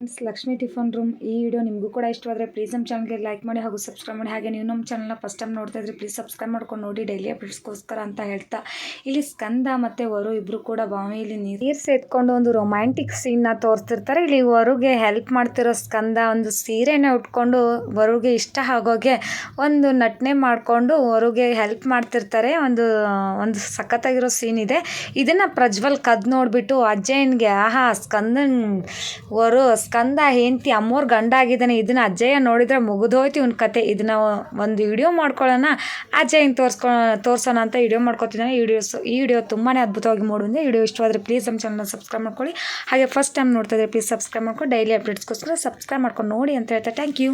Friends, Lakshmi tiffin room ಈ video ನಿಮಗೂ ಕೂಡ ಇಷ್ಟವಾದರೆ ಪ್ಲೀಸ್ ನಮ್ಮ ಚಾನಲ್ಗೆ ಲೈಕ್ ಮಾಡಿ ಹಾಗೂ ಸಬ್ಸ್ಕ್ರೈಬ್ ಮಾಡಿ. ಹಾಗೆ ನೀವು ನಮ್ಮ ಚಾನಲ್ನ ಫಸ್ಟ್ ಟೈಮ್ ನೋಡ್ತಾ ಇದ್ರೆ ಪ್ಲೀಸ್ ಸಬ್ಸ್ಕ್ರೈಬ್ ಮಾಡ್ಕೊಂಡು ನೋಡಿ. ಡೈಲಿ ಅಪ್ಡೇಟ್ಸ್ಗೋಸ್ಕರ ಅಂತ ಹೇಳ್ತಾ. ಇಲ್ಲಿ ಸ್ಕಂದ ಮತ್ತು ವರು ಇಬ್ಬರು ಕೂಡ ಬಾವಿಯಲ್ಲಿ ನೀರು ಸೇದ್ಕೊಂಡು ಒಂದು ರೊಮ್ಯಾಂಟಿಕ್ ಸೀನ್ನ ತೋರಿಸ್ತಿರ್ತಾರೆ. ಇಲ್ಲಿ ವರುಗೆ ಹೆಲ್ಪ್ ಮಾಡ್ತಿರೋ ಸ್ಕಂದ ಒಂದು ಸೀರೆನ ಉಟ್ಕೊಂಡು ವರುಗೆ ಇಷ್ಟ ಆಗೋಗೆ ಒಂದು ನಟನೆ ಮಾಡಿಕೊಂಡು ವರುಗೆ ಹೆಲ್ಪ್ ಮಾಡ್ತಿರ್ತಾರೆ. ಒಂದು ಒಂದು ಸಖತ್ತಾಗಿರೋ ಸೀನ್ ಇದೆ. ಇದನ್ನು ಪ್ರಜ್ವಲ್ ಕದ್ ನೋಡಿಬಿಟ್ಟು ಅಜ್ಜಯ್ಯನಿಗೆ ಆಹಾ ಸ್ಕಂದನ್ ವರು ಸ್ಕಂದ ಹೆಂಡ್ತಿ ಅಮ್ಮೋರ್ ಗಂಡ ಆಗಿದ್ದಾನೆ, ಇದನ್ನ ಅಜ್ಜಯ್ಯ ನೋಡಿದ್ರೆ ಮುಗಿದೋಯ್ತು ಇವ್ನ ಕತೆ. ಇದನ್ನ ಒಂದು ವಿಡಿಯೋ ಮಾಡ್ಕೊಳ್ಳೋಣ. ಅಜ್ಜಯ್ಯನ ತೋರಿಸ್ಕೊ, ತೋರಿಸೋಣ ಅಂತ ವಿಡಿಯೋ ಮಾಡ್ಕೊತಿದ್ದಾನೆ. ಈ ವಿಡಿಯೋಸ್ ಈ ವಿಡಿಯೋ ತುಂಬಾ ಅದ್ಭುತವಾಗಿ ಮೂಡಿದೆ ವಿಡಿಯೋ ಇಷ್ಟವಾದರೆ ಪ್ಲೀಸ್ ನಮ್ಮ ಚಾನಲ್ನ ಸಬ್ಸ್ಕ್ರೈಬ್ ಮಾಡ್ಕೊಳ್ಳಿ. ಹಾಗೆ ಫಸ್ಟ್ ಟೈಮ್ ನೋಡ್ತಾ ಇದ್ರೆ ಪ್ಲೀಸ್ ಸಬ್ಸ್ಕ್ರೈಬ್ ಮಾಡ್ಕೊಂಡು ಡೈಲಿ ಅಪ್ಡೇಟ್ಸ್ಗೋಸ್ಕರ ಸಬ್ಸ್ಕ್ರೈಬ್ ಮಾಡ್ಕೊಂಡು ನೋಡಿ ಅಂತ ಹೇಳ್ತಾ ಥ್ಯಾಂಕ್ ಯು